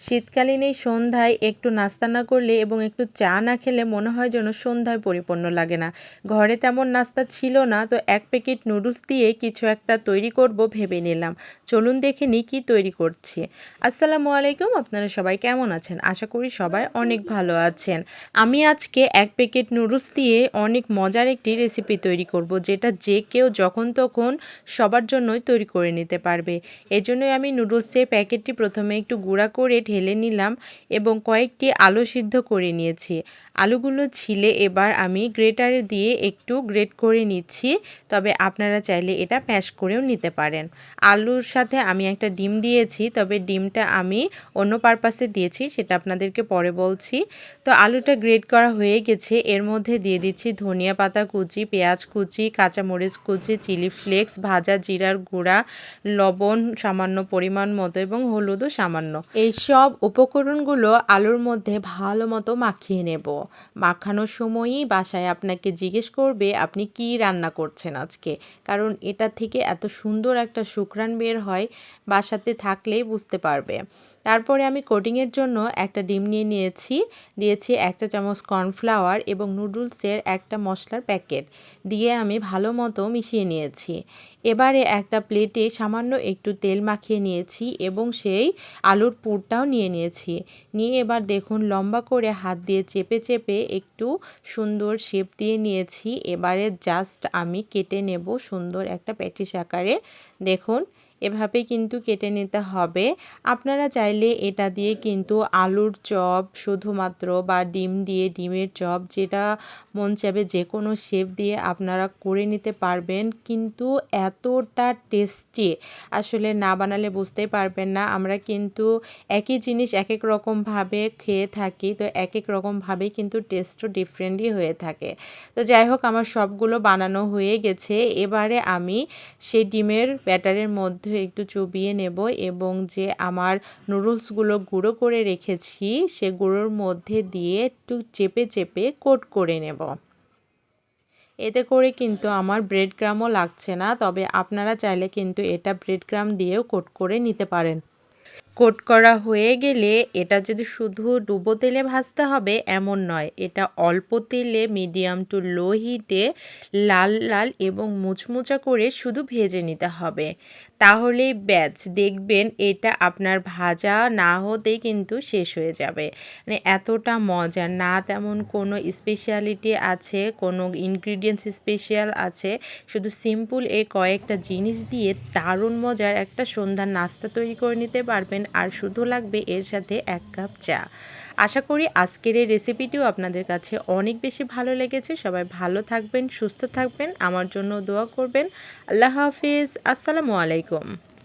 শীতকালীন এই সন্ধ্যায় একটু নাস্তা না করলে এবং একটু চা না খেলে মনে হয় যেন সন্ধ্যায় পরিপূর্ণ লাগে না। ঘরে তেমন নাস্তা ছিল না, তো এক প্যাকেট নুডলস দিয়ে কিছু একটা তৈরি করব ভেবে নিলাম। চলুন দেখে নিই কী তৈরি করছি। আসসালামু আলাইকুম, আপনারা সবাই কেমন আছেন? আশা করি সবাই অনেক ভালো আছেন। আমি আজকে এক প্যাকেট নুডলস দিয়ে অনেক মজার একটি রেসিপি তৈরি করব, যেটা যে কেউ যখন তখন সবার জন্যই তৈরি করে নিতে পারবে। এজন্যই আমি নুডলসের প্যাকেটটি প্রথমে একটু গুঁড়া করে ঢেলে নিলাম এবং কয়েকটি আলু সিদ্ধ করে নিয়েছি। আলুগুলো ছিলে এবার আমি গ্রেটারে দিয়ে একটু গ্রেট করে নিচ্ছি, তবে আপনারা চাইলে এটা ম্যাশ করেও নিতে পারেন। আলুর সাথে আমি একটা ডিম দিয়েছি, তবে ডিমটা আমি অন্য পারপাসে দিয়েছি, সেটা আপনাদেরকে পরে বলছি। তো আলুটা গ্রেট করা হয়ে গেছে, এর মধ্যে দিয়ে দিচ্ছি ধনিয়া পাতা কুচি, পেঁয়াজ কুচি, কাঁচামরিচ কুচি, চিলি ফ্লেক্স, ভাজা জিরার গুঁড়া, লবণ সামান্য পরিমাণ মতো এবং হলুদও সামান্য। এই সব উপকরণগুলো আলুর মধ্যে ভালো মতো মাখিয়ে নেব। মাখানোর সময়ই বাসায় আপনাকে জিজ্ঞেস করবে, আপনি কি রান্না করছেন আজকে? কারণ এটা থেকে এত সুন্দর একটা শুক্রাণ বের হয়, বাসাতে থাকলেই বুঝতে পারবে। তারপরে আমি কোটিংয়ের জন্য একটা ডিম নিয়ে নিয়েছি। দিয়েছি একটা চামচ কর্নফ্লাওয়ার এবং নুডলসের একটা মশলার প্যাকেট দিয়ে আমি ভালো মতো মিশিয়ে নিয়েছি। এবারে একটা প্লেটে সামান্য একটু তেল মাখিয়ে নিয়েছি এবং সেই আলুর পুরটাও নিয়ে নিয়েছি। নিয়ে এবার দেখুন, লম্বা করে হাত দিয়ে চেপে চেপে একটু সুন্দর শেপ দিয়ে নিয়েছি। এবারে জাস্ট আমি কেটে নেব সুন্দর একটা প্যাটিস আকারে। দেখুন এভাবে কিন্তু কেটে নিতে হবে। আপনারা চাইলে এটা দিয়ে কিন্তু আলুর চপ শুধুমাত্র বা ডিম দিয়ে ডিমের চপ যেটা মন চাবে যে কোনো শেপ দিয়ে আপনারা করে নিতে পারবেন। কিন্তু এতটা টেস্টি আসলে না বানালে বুঝতেই পারবেন না। আমরা কিন্তু একই জিনিস এক এক রকমভাবে খেয়ে থাকি, তো এক এক রকমভাবেই কিন্তু টেস্টও ডিফারেন্টই হয়ে থাকে। তো যাই হোক, আমার সবগুলো বানানো হয়ে গেছে। এবারে আমি সেই ডিমের ব্যাটারের মধ্যে মধ্যে একটু চুবিয়ে নেব এবং যে আমার নুডলসগুলো গুঁড়ো করে রেখেছি সে গুঁড়োর মধ্যে দিয়ে একটু চেপে চেপে কোট করে নেব। এতে করে কিন্তু আমার ব্রেড গ্রামও লাগছে না, তবে আপনারা চাইলে কিন্তু এটা ব্রেড গ্রাম দিয়েও কোট করে নিতে পারেন। কোট করা হয়ে গেলে এটা যদি শুধু ডুবো তেলে ভাজতে হবে, এমন নয়। এটা অল্প তেলে মিডিয়াম টু লো হিটে লাল লাল এবং মুচমুচা করে শুধু ভেজে নিতে হবে। তাহলেই ব্যাচ দেখবেন এটা আপনার ভাজা না হতেই কিন্তু শেষ হয়ে যাবে। মানে এতটা মজা, না তেমন কোনো স্পেশালিটি আছে, কোনো ইনগ্রিডিয়েন্টস স্পেশাল আছে, শুধু সিম্পল এই কয়েকটা জিনিস দিয়ে দারুণ মজার একটা সন্ধ্যার নাস্তা তৈরি করে নিতে পারবেন। আর শুধু লাগবে এর সাথে এক কাপ চা। আশা করি আজকের এই রেসিপিটিও আপনাদের কাছে অনেক বেশি ভালো লেগেছে। সবাই ভালো থাকবেন, সুস্থ থাকবেন। আমার জন্য দোয়া করবেন। আল্লাহ হাফিজ। আসসালামু আলাইকুম।